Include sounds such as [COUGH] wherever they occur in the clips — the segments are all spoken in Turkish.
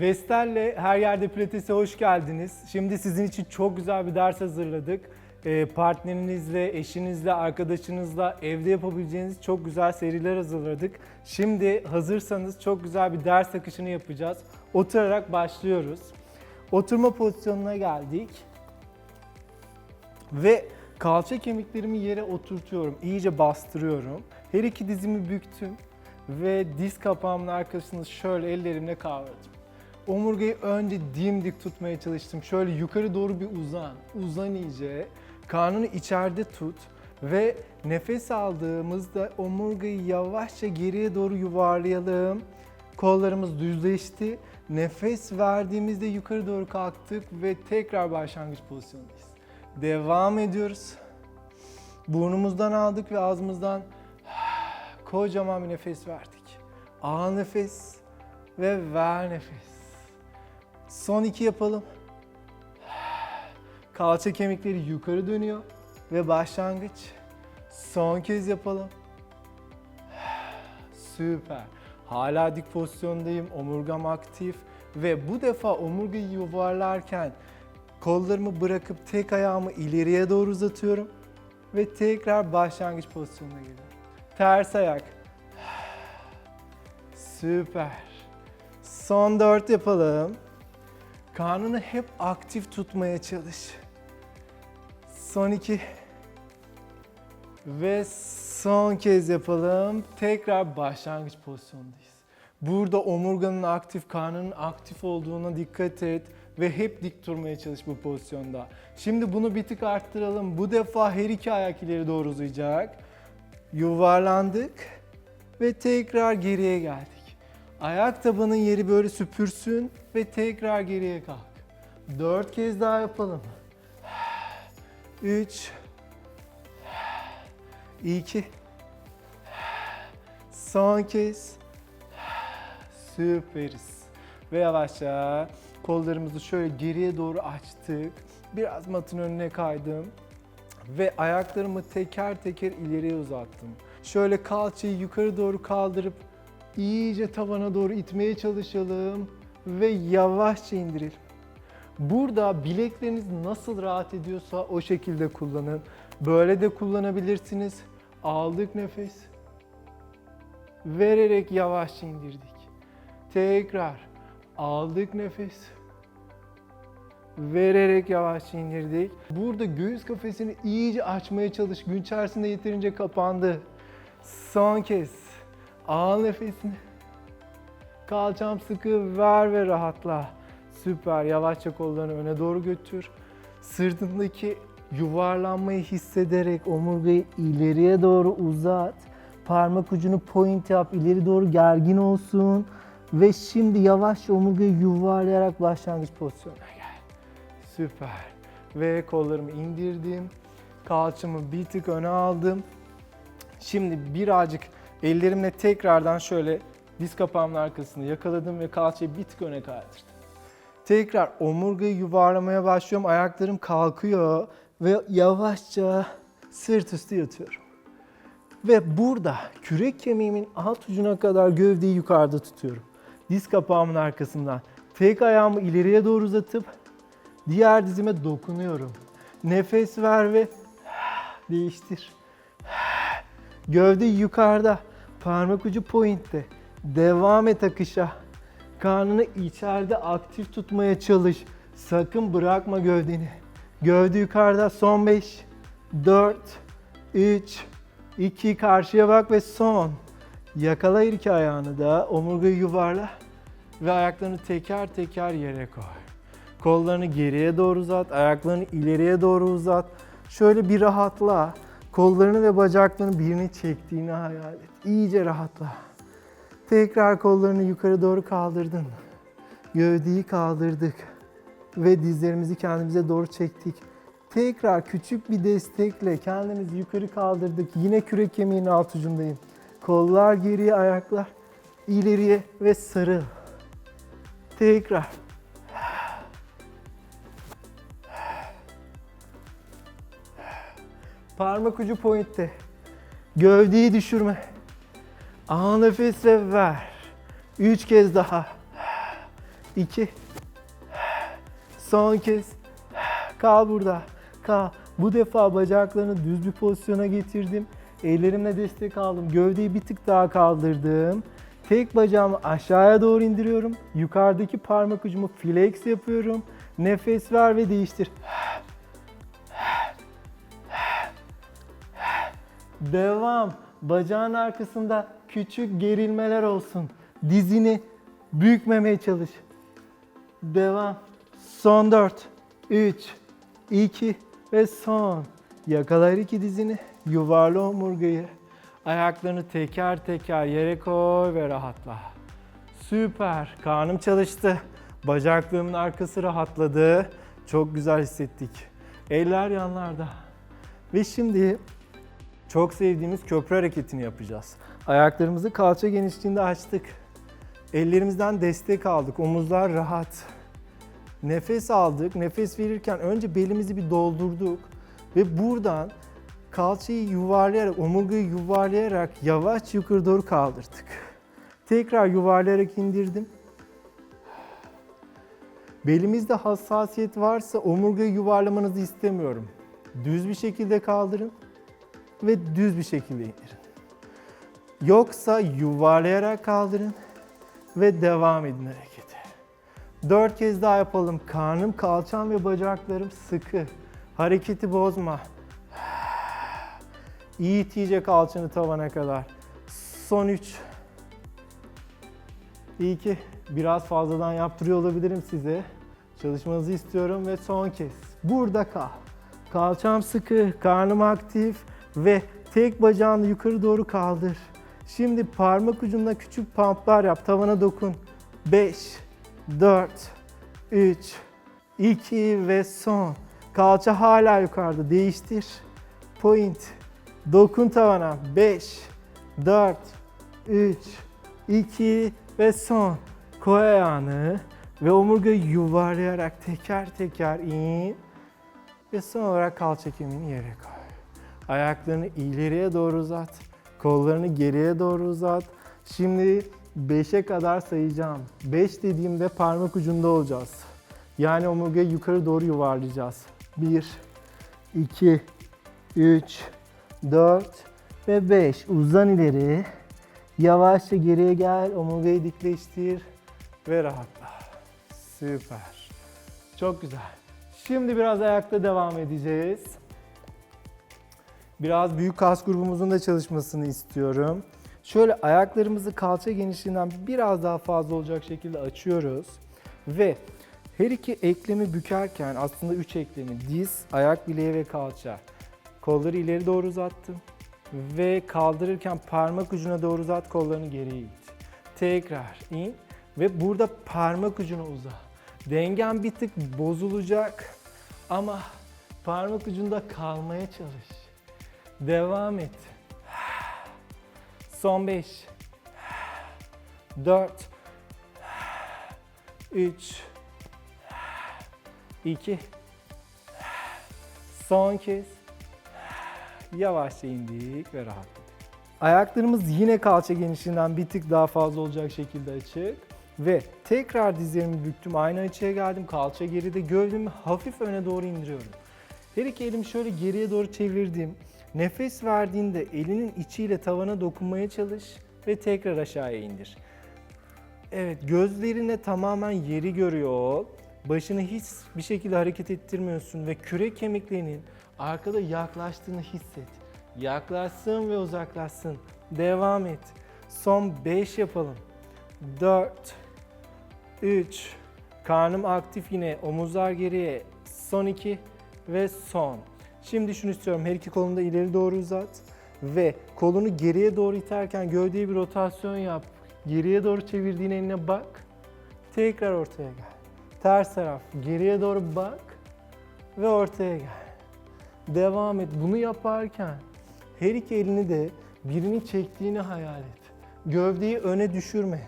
Vestel'le Her Yerde Pilates'e hoş geldiniz. Şimdi sizin için çok güzel bir ders hazırladık. Ee, Partnerinizle, eşinizle, arkadaşınızla evde yapabileceğiniz çok güzel seriler hazırladık. Şimdi hazırsanız çok güzel bir ders akışını yapacağız. Oturarak başlıyoruz. Oturma pozisyonuna geldik. Ve kalça kemiklerimi yere oturtuyorum. İyice bastırıyorum. Her iki dizimi büktüm ve diz kapağımın arkasını şöyle ellerimle kavradım. Omurgayı önce dimdik tutmaya çalıştım. Şöyle yukarı doğru bir uzan. Uzan iyice. Karnını içeride tut ve nefes aldığımızda omurgayı yavaşça geriye doğru yuvarlayalım. Kollarımız düzleşti. Nefes verdiğimizde yukarı doğru kalktık ve tekrar başlangıç pozisyondayız. Devam ediyoruz. Burnumuzdan aldık ve ağzımızdan [SIGHS] kocaman bir nefes verdik. Al nefes ve ver nefes. Son iki yapalım. Kalça kemikleri yukarı dönüyor ve başlangıç. Son kez yapalım. Süper. Hala dik pozisyondayım. Omurgam aktif ve bu defa omurgayı yuvarlarken kollarımı bırakıp tek ayağımı ileriye doğru uzatıyorum ve tekrar başlangıç pozisyonuna geliyorum. Ters ayak. Süper. Son dört yapalım. Karnını hep aktif tutmaya çalış. Son iki. Ve son kez yapalım. Tekrar başlangıç pozisyondayız. Burada omurganın aktif, karnının aktif olduğuna dikkat et ve hep dik durmaya çalış bu pozisyonda. Şimdi bunu bir tık arttıralım. Bu defa her iki ayak ileri doğru uzayacak. Yuvarlandık ve tekrar geriye geldik. Ayak tabanın yeri böyle süpürsün ve tekrar geriye kalk. Dört kez daha yapalım. Üç, iki, son kez. Süperiz. Ve yavaşça kollarımızı şöyle geriye doğru açtık. Biraz matın önüne kaydım. Ve ayaklarımı teker teker ileriye uzattım. Şöyle kalçayı yukarı doğru kaldırıp iyice tavana doğru itmeye çalışalım ve yavaşça indirelim. Burada bilekleriniz nasıl rahat ediyorsa o şekilde kullanın. Böyle de kullanabilirsiniz. Aldık nefes. Vererek yavaşça indirdik. Tekrar aldık nefes. Vererek yavaşça indirdik. Burada göğüs kafesini iyice açmaya çalış. Gün içerisinde yeterince kapandı. Son kez. Al nefesini. Kalçam sıkı ver ve rahatla. Süper. Yavaşça kollarını öne doğru götür. Sırtındaki yuvarlanmayı hissederek omurgayı ileriye doğru uzat. Parmak ucunu point yap. ileri doğru gergin olsun. Ve şimdi yavaşça omurgayı yuvarlayarak başlangıç pozisyonuna gel. Süper. Ve kollarımı indirdim. Kalçamı bir tık öne aldım. Şimdi birazcık ellerimle tekrardan şöyle diz kapağımın arkasını yakaladım ve kalçayı bir tık öne kaydırdım. Tekrar omurgayı yuvarlamaya başlıyorum. Ayaklarım kalkıyor ve yavaşça sırt üstü yatıyorum. Ve burada kürek kemiğimin alt ucuna kadar gövdeyi yukarıda tutuyorum. Diz kapağımın arkasından tek ayağımı ileriye doğru uzatıp diğer dizime dokunuyorum. Nefes ver ve [SIGHS] değiştir. Gövde yukarıda, parmak ucu pointte. Devam et akışa. Karnını içeride aktif tutmaya çalış. Sakın bırakma gövdeni. Gövde yukarıda. Son 5, 4, 3, 2 karşıya bak ve son. Yakala her iki ayağını da. Omurgayı yuvarla. Ve ayaklarını teker teker yere koy. Kollarını geriye doğru uzat. Ayaklarını ileriye doğru uzat. Şöyle bir rahatla. Kollarını ve bacaklarını birini çektiğini hayal et. İyice rahatla. Tekrar kollarını yukarı doğru kaldırdın. Gövdeyi kaldırdık. Ve dizlerimizi kendimize doğru çektik. Tekrar küçük bir destekle kendimizi yukarı kaldırdık. Yine kürek kemiğinin alt ucundayım. Kollar geriye, ayaklar ileriye ve sarıl. Tekrar. Parmak ucu pointte. Gövdeyi düşürme. Al nefes ve ver. Üç kez daha. 2 Son kez. Kal burada. Kal. Bu defa bacaklarını düz bir pozisyona getirdim. Ellerimle destek aldım. Gövdeyi bir tık daha kaldırdım. Tek bacağımı aşağıya doğru indiriyorum. Yukarıdaki parmak ucumu flex yapıyorum. Nefes ver ve değiştir. Devam. Bacağın arkasında küçük gerilmeler olsun. Dizini bükmemeye çalış. Devam. Son 4, 3, 2 ve son. Yakala her iki dizini. Yuvarla omurgayı. Ayaklarını teker teker yere koy ve rahatla. Süper. Karnım çalıştı. Bacaklarımın arkası rahatladı. Çok güzel hissettik. Eller yanlarda. Ve şimdi çok sevdiğimiz köprü hareketini yapacağız. Ayaklarımızı kalça genişliğinde açtık. Ellerimizden destek aldık. Omuzlar rahat. Nefes aldık. Nefes verirken önce belimizi bir doldurduk. Ve buradan kalçayı yuvarlayarak, omurgayı yuvarlayarak yavaş yukarı doğru kaldırdık. Tekrar yuvarlayarak indirdim. Belimizde hassasiyet varsa omurgayı yuvarlamanızı istemiyorum. Düz bir şekilde kaldırın ve düz bir şekilde indirin. Yoksa yuvarlayarak kaldırın ve devam edin harekete. Dört kez daha yapalım. Karnım, kalçam ve bacaklarım sıkı. Hareketi bozma. İyi it iyice kalçanı tavana kadar. Son üç. İyi ki biraz fazladan yaptırıyor olabilirim size. Çalışmanızı istiyorum ve son kez. Burada kal. Kalçam sıkı, karnım aktif ve tek bacağını yukarı doğru kaldır. Şimdi parmak ucunda küçük pumplar yap. Tavana dokun. 5, 4, 3, 2 ve son. Kalça hala yukarıda. Değiştir. Point. Dokun tavana. 5, 4, 3, 2 ve son. Koy ayağını ve omurgayı yuvarlayarak teker teker in. Ve son olarak kalça kemiğini yere koy. Ayaklarını ileriye doğru uzat. Kollarını geriye doğru uzat. Şimdi 5'e kadar sayacağım. 5 dediğimde parmak ucunda olacağız. Yani omurgayı yukarı doğru yuvarlayacağız. 1, 2, 3, 4 ve 5. Uzan ileri. Yavaşça geriye gel. Omurgayı dikleştir ve rahatla. Süper. Çok güzel. Şimdi biraz ayakta devam edeceğiz. Biraz büyük kas grubumuzun da çalışmasını istiyorum. Şöyle ayaklarımızı kalça genişliğinden biraz daha fazla olacak şekilde açıyoruz. Ve her iki eklemi bükerken aslında üç eklemi diz, ayak bileği ve kalça. Kolları ileri doğru uzattım. Ve kaldırırken parmak ucuna doğru uzat, kollarını geriye it. Tekrar in ve burada parmak ucuna uza. Dengen bir tık bozulacak ama parmak ucunda kalmaya çalış. Devam et. Son 5. 4. 3. 2. Son kez. Yavaşça indik ve rahatladık. Ayaklarımız yine kalça genişliğinden bir tık daha fazla olacak şekilde açık. Ve tekrar dizlerimi büktüm. Aynı açıya geldim. Kalça geride. Gövdemi hafif öne doğru indiriyorum. Her iki elimi şöyle geriye doğru çevirdim. Nefes verdiğinde elinin içiyle tavana dokunmaya çalış ve tekrar aşağıya indir. Evet, gözlerine tamamen yeri görüyor. Başını hiç bir şekilde hareket ettirmiyorsun ve kürek kemiklerinin arkada yaklaştığını hisset. Yaklaşsın ve uzaklaşsın. Devam et. Son 5 yapalım. 4 3 Karnım aktif yine. Omuzlar geriye. Son 2 ve son. Şimdi şunu istiyorum. Her iki kolunu da ileri doğru uzat. Ve kolunu geriye doğru iterken gövdeye bir rotasyon yap. Geriye doğru çevirdiğin eline bak. Tekrar ortaya gel. Ters taraf. Geriye doğru bak. Ve ortaya gel. Devam et. Bunu yaparken her iki elini de birini çektiğini hayal et. Gövdeyi öne düşürme.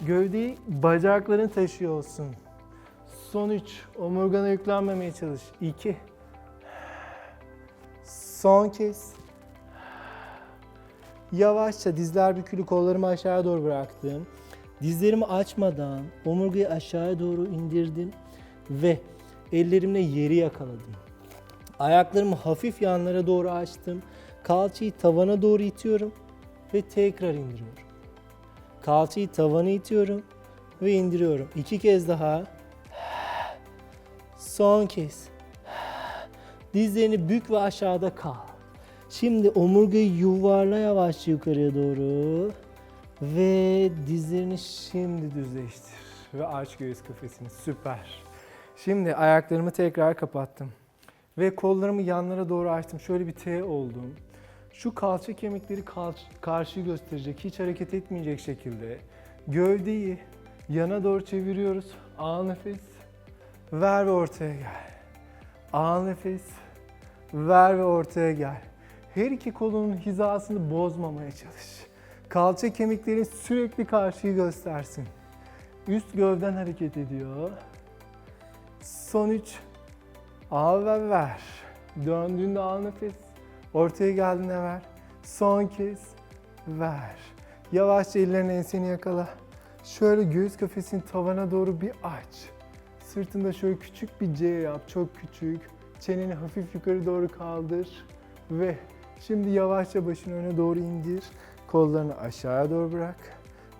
Gövdeyi bacakların taşıyor olsun. Son 3. Omurgana yüklenmemeye çalış. 2. Son kez. Yavaşça dizler bükülü kollarımı aşağıya doğru bıraktım. Dizlerimi açmadan omurgayı aşağıya doğru indirdim ve ellerimle yeri yakaladım. Ayaklarımı hafif yanlara doğru açtım. Kalçayı tavana doğru itiyorum ve tekrar indiriyorum. Kalçayı tavana itiyorum ve indiriyorum. İki kez daha. Son kez. Dizlerini bük ve aşağıda kal. Şimdi omurgayı yuvarla yavaşça yukarıya doğru. Ve dizlerini şimdi düzleştir. Ve aç göğüs kafesini. Süper. Şimdi ayaklarımı tekrar kapattım. Ve kollarımı yanlara doğru açtım. Şöyle bir T oldum. Şu kalça kemikleri karşıyı gösterecek. Hiç hareket etmeyecek şekilde. Gövdeyi yana doğru çeviriyoruz. Al nefes. Ver ve ortaya gel. Al nefes. Ver ve ortaya gel. Her iki kolunun hizasını bozmamaya çalış. Kalça kemiklerin sürekli karşıyı göstersin. Üst gövden hareket ediyor. Son 3. Al ve ver. Döndüğünde al nefes. Ortaya geldiğinde ver. Son kez ver. Yavaşça ellerini enseni yakala. Şöyle göğüs kafesini tavana doğru bir aç. Sırtında şöyle küçük bir C yap. Çok küçük. Çeneni hafif yukarı doğru kaldır. Ve şimdi yavaşça başını öne doğru indir. Kollarını aşağıya doğru bırak.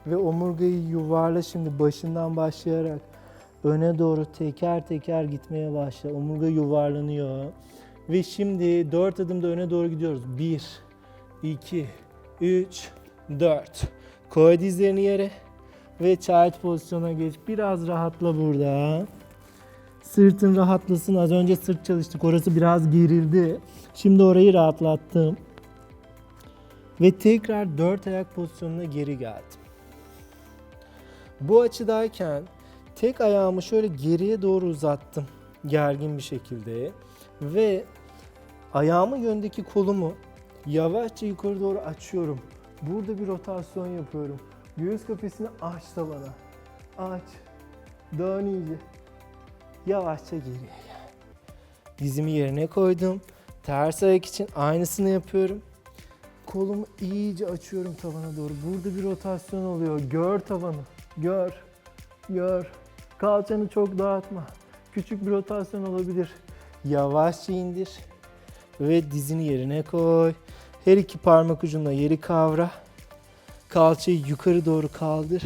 Ve omurgayı yuvarla şimdi başından başlayarak öne doğru teker teker gitmeye başla. Omurga yuvarlanıyor. Ve şimdi 4 adımda öne doğru gidiyoruz. 1, 2, 3, 4. Koy dizlerini yere ve child pozisyona geç. Biraz rahatla burada. Sırtın rahatlasın. Az önce sırt çalıştık. Orası biraz gerildi. Şimdi orayı rahatlattım. Ve tekrar dört ayak pozisyonuna geri geldim. Bu açıdayken tek ayağımı şöyle geriye doğru uzattım. Gergin bir şekilde. Ve ayağımın yöndeki kolumu yavaşça yukarı doğru açıyorum. Burada bir rotasyon yapıyorum. Göğüs kafesini aç tavana. Aç. Dön iyice. Yavaşça geriye gel. Dizimi yerine koydum. Ters ayak için aynısını yapıyorum. Kolumu iyice açıyorum tavana doğru. Burada bir rotasyon oluyor. Gör tavanı. Gör. Gör. Kalçanı çok dağıtma. Küçük bir rotasyon olabilir. Yavaşça indir. Ve dizini yerine koy. Her iki parmak ucunda yeri kavra. Kalçayı yukarı doğru kaldır.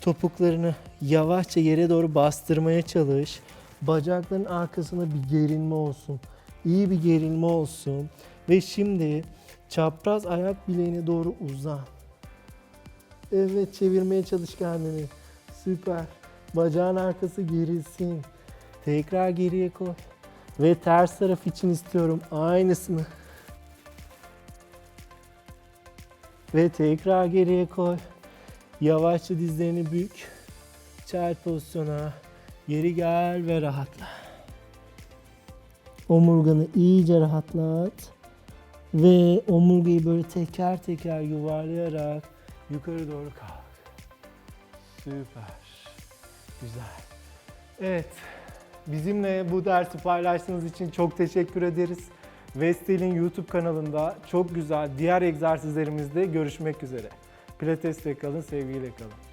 Topuklarını yavaşça yere doğru bastırmaya çalış. Bacakların arkasında bir gerilme olsun. İyi bir gerilme olsun. Ve şimdi çapraz ayak bileğine doğru uzan. Evet çevirmeye çalış kendini. Süper. Bacağın arkası gerilsin. Tekrar geriye koy. Ve ters taraf için istiyorum aynısını. Ve tekrar geriye koy. Yavaşça dizlerini bük. Child pozisyona. Geri gel ve rahatla. Omurganı iyice rahatlat. Ve omurgayı böyle teker teker yuvarlayarak yukarı doğru kalk. Süper. Güzel. Evet. Bizimle bu dersi paylaştığınız için çok teşekkür ederiz. Vestel'in YouTube kanalında çok güzel diğer egzersizlerimizde görüşmek üzere. Pilates'te kalın, sevgiyle kalın.